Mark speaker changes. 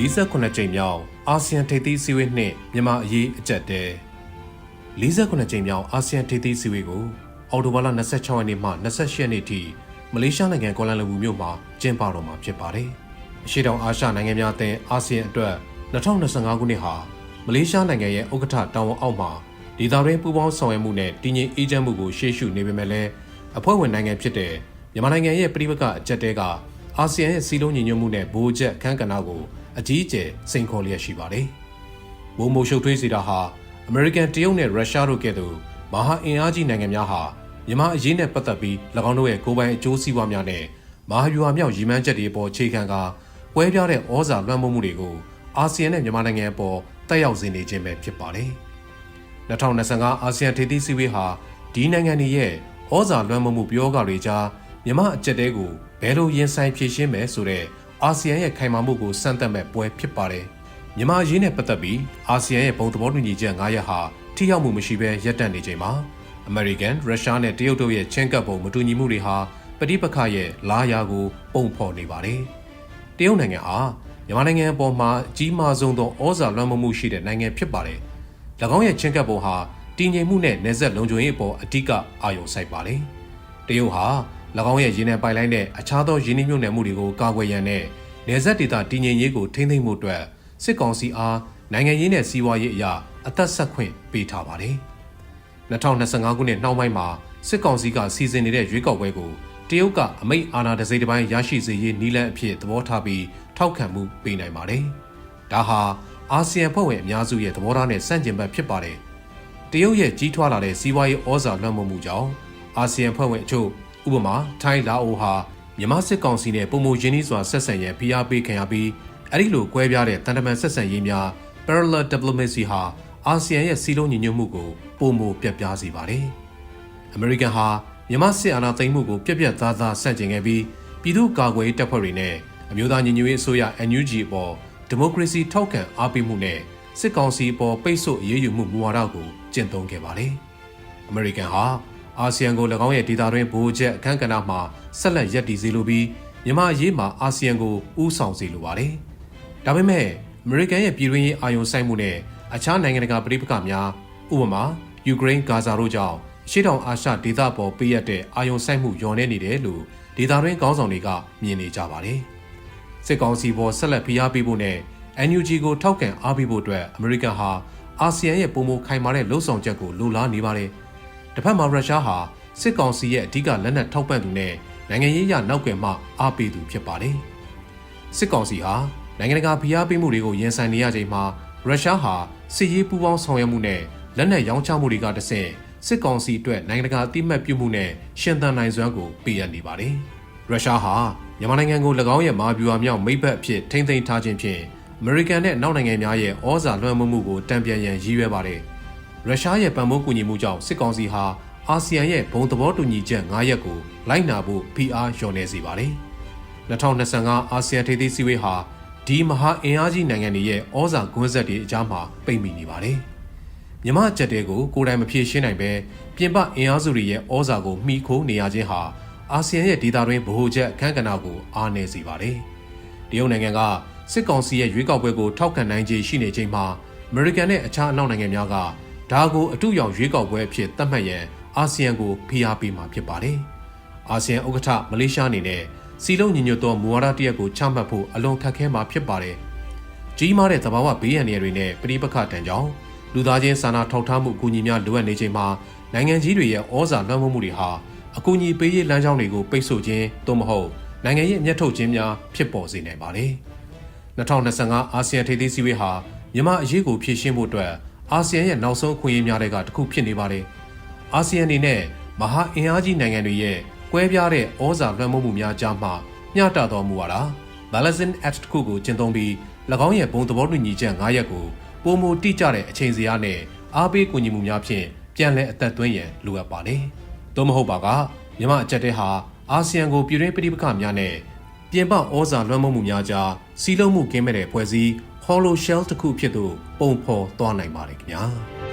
Speaker 1: 48ကြိမ်မြောက်အာဆီယံထိပ်သီးစည်းဝေးနှင့်မြန်မာအရေးအကြက်တဲ48ကြိမ်မြောက်အာဆီယံထိပ်သီးစည်းဝေးကိုအော်တိုဘာလ26ရက်နေ့မှ28ရက်နေ့ထိမလေးရှားနိုင်ငံကွာလာလမ်ပူမြို့မှာကျင်းပတော့မှာဖြစ်ပါတယ်။အရှေ့တောင်အာရှနိုင်ငံများအသင်းအာဆီယံအတွက်2025ခုနှစ်ဟာမလေးရှားနိုင်ငံရဲ့ဥက္ကဋ္ဌတာဝန်အောက်မှာဒေသတွင်းပူးပေါင်းဆောင်ရွက်မှုနဲ့တည်ငြိမ်အေးချမ်းမှုကိုရှေ့ရှုနေပေမဲ့လည်းအဖွဲ့ဝင်နိုင်ငံဖြစ်တဲ့မြန်မာနိုင်ငံရဲ့ပြည်ပကအကြက်တဲကအာဆီယံရဲ့စီးလုံးညီညွတ်မှုနဲ့ဗိုလ်ချက်အခမ်းကဏ္ဍကို အကြီးအကျယ်စိန်ခေါ်လျက်ရှိပါတယ်။ဘိုးမိုရှုပ်ထွေးစီတာဟာအမေရိကန်တရုတ်နဲ့ရုရှားတို့ကဲ့သို့မဟာအင်အားကြီးနိုင်ငံများဟာမြန်မာအရေးနဲ့ပတ်သက်ပြီး၎င်းတို့ရဲ့ကိုယ်ပိုင်အကျိုးစီးပွားများနဲ့မဟာဗျူဟာမြောက်ရည်မှန်းချက်တွေအပေါ်အခြေခံကာကွဲပြားတဲ့ဩဇာလွှမ်းမိုးမှုတွေကိုအာဆီယံနဲ့မြန်မာနိုင်ငံအပေါ်တက်ရောက်စေနေခြင်းပဲဖြစ်ပါတယ်။2025အာဆီယံထိပ်သီးစည်းဝေးဟာဒီနိုင်ငံတွေရဲ့ဩဇာလွှမ်းမိုးမှုပြောကတွေကြားမြန်မာအကြက်တဲကိုဘယ်လိုရင်ဆိုင်ဖြေရှင်းမယ်ဆိုတဲ့ အာဆီယံရဲ့ခိုင်မာမှုကိုစမ်းသပ်မဲ့ပွဲဖြစ်ပါတယ်။မြန်မာအရေးနဲ့ပတ်သက်ပြီးအာဆီယံရဲ့ဘုံသဘောတူညီချက်9ရပ်ဟာထိရောက်မှုမရှိဘဲရပ်တန့်နေချိန်မှာအမေရိကန်၊ရုရှားနဲ့တရုတ်တို့ရဲ့ချင်းကပ်ပုံမတူညီမှုတွေဟာပဋိပက္ခရဲ့လာရာကိုပုံဖော်နေပါတယ်။တရုတ်နိုင်ငံဟာမြန်မာနိုင်ငံအပေါ်မှာအကြီးမားဆုံးသောဩဇာလွှမ်းမိုးမှုရှိတဲ့နိုင်ငံဖြစ်ပါတယ်။၎င်းရဲ့ချင်းကပ်ပုံဟာတည်ငြိမ်မှုနဲ့နေဆက်လုံခြုံရေးအပေါ်အဓိကအာရုံစိုက်ပါတယ်။တရုတ်ဟာ၎ င်းရဲ့ရင်းနှံပိုင်လိုင်းနဲ့အခြားသောရင်းနှီးမြှုပ်နှံမှုတွေကိုကာကွယ်ရန်နဲ့နေဆက်ဒေသတည်ငြိမ်ရေးကိုထိန်းသိမ်းမှုအတွက်စစ်ကောင်စီအားနိုင်ငံရေးနဲ့စီးပွားရေးအရာအသက်ဆက်ခွင့်ပေးထားပါတယ်။2025ခုနှစ်နှောင်းပိုင်းမှာစစ်ကောင်စီကစီစဉ်နေတဲ့ရွေးကောက်ပွဲကိုတရုတ်ကအမိတ်အာဏာတစိမ့်တစ်ပိုင်းရရှိစေရေးနီလန်အဖြစ်သဘောထားပြီးထောက်ခံမှုပေးနိုင်ပါတယ်။ဒါဟာအာဆီယံဖွဲ့ဝင်အများစုရဲ့သဘောထားနဲ့ဆန့်ကျင်ဘက်ဖြစ်ပါတယ်။တရုတ်ရဲ့ကြီးထွားလာတဲ့စီးပွားရေးဩဇာလွှမ်းမိုးမှုကြောင့်အာဆီယံဖွဲ့ဝင်အချို့ ဥပမာထိုင်းလာအိုဟာမြန်မာစစ်ကောင်စီနဲ့ပုံမရင်းနှီးစွာဆက်ဆံရန်ဖိအားပေးခံရပြီးအဲ့ဒီလိုကွဲပြားတဲ့တန်တမန်ဆက်ဆံရေးများ parallel diplomacy ဟာအာဆီယံရဲ့စီးလုံးညီညွတ်မှုကိုပုံမပြတ်ပြားစေပါတယ်။အမေရိကန်ဟာမြန်မာစစ်အာဏာသိမ်းမှုကိုပြက်ပြက်သားသားဆန့်ကျင်ခဲ့ပြီးပြည်သူ့ကာကွယ်ရေးတပ်ဖွဲ့တွေနဲ့အမျိုးသားညီညွတ်ရေးအစိုးရ NUG အပေါ်ဒီမိုကရေစီထောက်ခံအားပေးမှုနဲ့စစ်ကောင်စီအပေါ်ပိတ်ဆို့အရေးယူမှုမူဝါဒကိုကျင့်သုံးခဲ့ပါတယ်။အမေရိကန်ဟာ အာဆီယံကို၎င်းရဲ့ဒေသတွင်းဗိုလ်ချက်အခမ်းကဏ္ဍမှာဆက်လက်ရည်တည်စေလိုပြီးမြန်မာအရေးမှာအာဆီယံကိုဦးဆောင်စေလိုပါတယ်။ဒါပေမဲ့အမေရိကန်ရဲ့ပြည်တွင်းရေးအာရုံစိုက်မှုနဲ့အခြားနိုင်ငံတကာပြည်ပကများဥပမာယူကရိန်းဂါဇာတို့ကြောင့်ရှေ့တောင်အာရှဒေသပေါ်ပေးရတဲ့အာရုံစိုက်မှုညော်နေနေတယ်လို့ဒေသတွင်းခေါင်းဆောင်တွေကမြင်နေကြပါတယ်။စစ်ကောင်စီပေါ်ဆက်လက်ဖိအားပေးဖို့နဲ့ NUG ကိုထောက်ခံအားပေးဖို့အတွက်အမေရိကန်ဟာအာဆီယံရဲ့ပုံမခိုင်မာတဲ့လှုံ့ဆော်ချက်ကိုလိုလားနေပါတယ်။ တစ်ဖက်မှာရုရှားဟာစစ်ကောင်စီရဲ့အဓိကလက်နက်ထောက်ပံ့သူနဲ့နိုင်ငံရေးအရနောက်ကွယ်မှအားပေးသူဖြစ်ပါတယ်။စစ်ကောင်စီဟာနိုင်ငံတကာဖိအားပေးမှုတွေကိုရင်ဆိုင်နေရချိန်မှာရုရှားဟာစစ်ရေးပူးပေါင်းဆောင်ရွက်မှုနဲ့လက်နက်ရောင်းချမှုတွေကတဆင့်စစ်ကောင်စီအတွက်နိုင်ငံတကာအသိမှတ်ပြုမှုနဲ့ရှင်သန်နိုင်စွမ်းကိုပေးအပ်နေပါတယ်။ရုရှားဟာမြန်မာနိုင်ငံကို၎င်းရဲ့မာဗျူဟာမြောက်မိဘအဖြစ်ထိမ့်သိမ်းထားခြင်းဖြင့်အမေရိကန်နဲ့နောက်နိုင်ငံများရဲ့ဩဇာလွှမ်းမိုးမှုကိုတံပြန်ရန်ရည်ရွယ်ပါတယ်။ ရုရှားရဲ့ပံ့ပိုးကူညီမှုကြောင့်စစ်ကောင်စီဟာအာဆီယံရဲ့ဘုံသဘောတူညီချက်9ရပ်ကိုလိုက်နာဖို့ဖိအားလျော်နေစေပါတယ်။2025အာဆီယံထိပ်သီးစည်းဝေးဟာဒီမဟာအင်အားကြီးနိုင်ငံတွေရဲ့ဩဇာကွင်းဆက်တွေအကြားမှာပိတ်မိနေပါတယ်။မြမအချက်တွေကိုကိုယ်တိုင်မဖြေရှင်းနိုင်ပဲပြင်ပအင်အားစုတွေရဲ့ဩဇာကိုမှီခိုးနေရခြင်းဟာအာဆီယံရဲ့ဒေသတွင်းဗဟိုချက်အခမ်းကဏ္ဍကိုအားနည်းစေပါတယ်။တရုတ်နိုင်ငံကစစ်ကောင်စီရဲ့ရွေးကောက်ပွဲကိုထောက်ခံနိုင်ခြေရှိနေချိန်မှာအမေရိကန်နဲ့အခြားအနောက်နိုင်ငံများက ဒါကိုအတူရောင်ရွေးကောက်ပွဲအဖြစ်သတ်မှတ်ရန်အာဆီယံကိုဖိအားပေးမှာဖြစ်ပါတယ်။အာဆီယံဥက္ကဋ္ဌမလေးရှားအနေနဲ့စီလုံးညီညွတ်သောမူဝါဒတရက်ကိုချမှတ်ဖို့အလွန်ခက်ခဲမှာဖြစ်ပါတယ်။ကြီးမားတဲ့သဘာဝဘေးရန်တွေနဲ့ပြိပခတ်တန်ကြောင့်လူသားချင်းစာနာထောက်ထားမှုအကူအညီများလိုအပ်နေချိန်မှာနိုင်ငံကြီးတွေရဲ့ဩဇာလွှမ်းမိုးမှုတွေဟာအကူအညီပေးရေးလမ်းကြောင်းတွေကိုပိတ်ဆို့ခြင်းသို့မဟုတ်နိုင်ငံရေးအမျက်ထုတ်ခြင်းများဖြစ်ပေါ်စေနိုင်ပါတယ်။2025အာဆီယံထိပ်သီးစည်းဝေးဟာမြန်မာအရေးကိုဖြည့်ရှင်းဖို့အတွက် အာဆီယံရဲ့နောက်ဆုံးခွင့်ရများတဲ့ကတစ်ခုဖြစ်နေပါတယ်။အာဆီယံအနေနဲ့မဟာအင်အားကြီးနိုင်ငံတွေရဲ့ကွဲပြားတဲ့ဩဇာလွှမ်းမိုးမှုများကြားမှမျှတတော်မူပါလား။ Balancing Act တစ်ခုကိုကျင့်သုံးပြီး၎င်းရဲ့ဘုံသဘောတူညီချက်9ရပ်ကိုပုံမတိကျတဲ့အချိန်စရာနဲ့အားပေးကူညီမှုများဖြင့်ပြန်လည်အသက်သွင်းရန်လိုအပ်ပါတယ်။သို့မဟုတ်ပါကမြမအကြက်တဲဟာအာဆီယံကိုပြည်တွင်းပြည်ပခများနဲ့ပြင်ပဩဇာလွှမ်းမိုးမှုများကြားစီးလုံးမှုကင်းမဲ့တဲ့ဖွဲ့စည်း hollow shell တစ်ခုဖြစ်သူပုံဖော်သွားနိုင်ပါတယ်ခင်ဗျာ။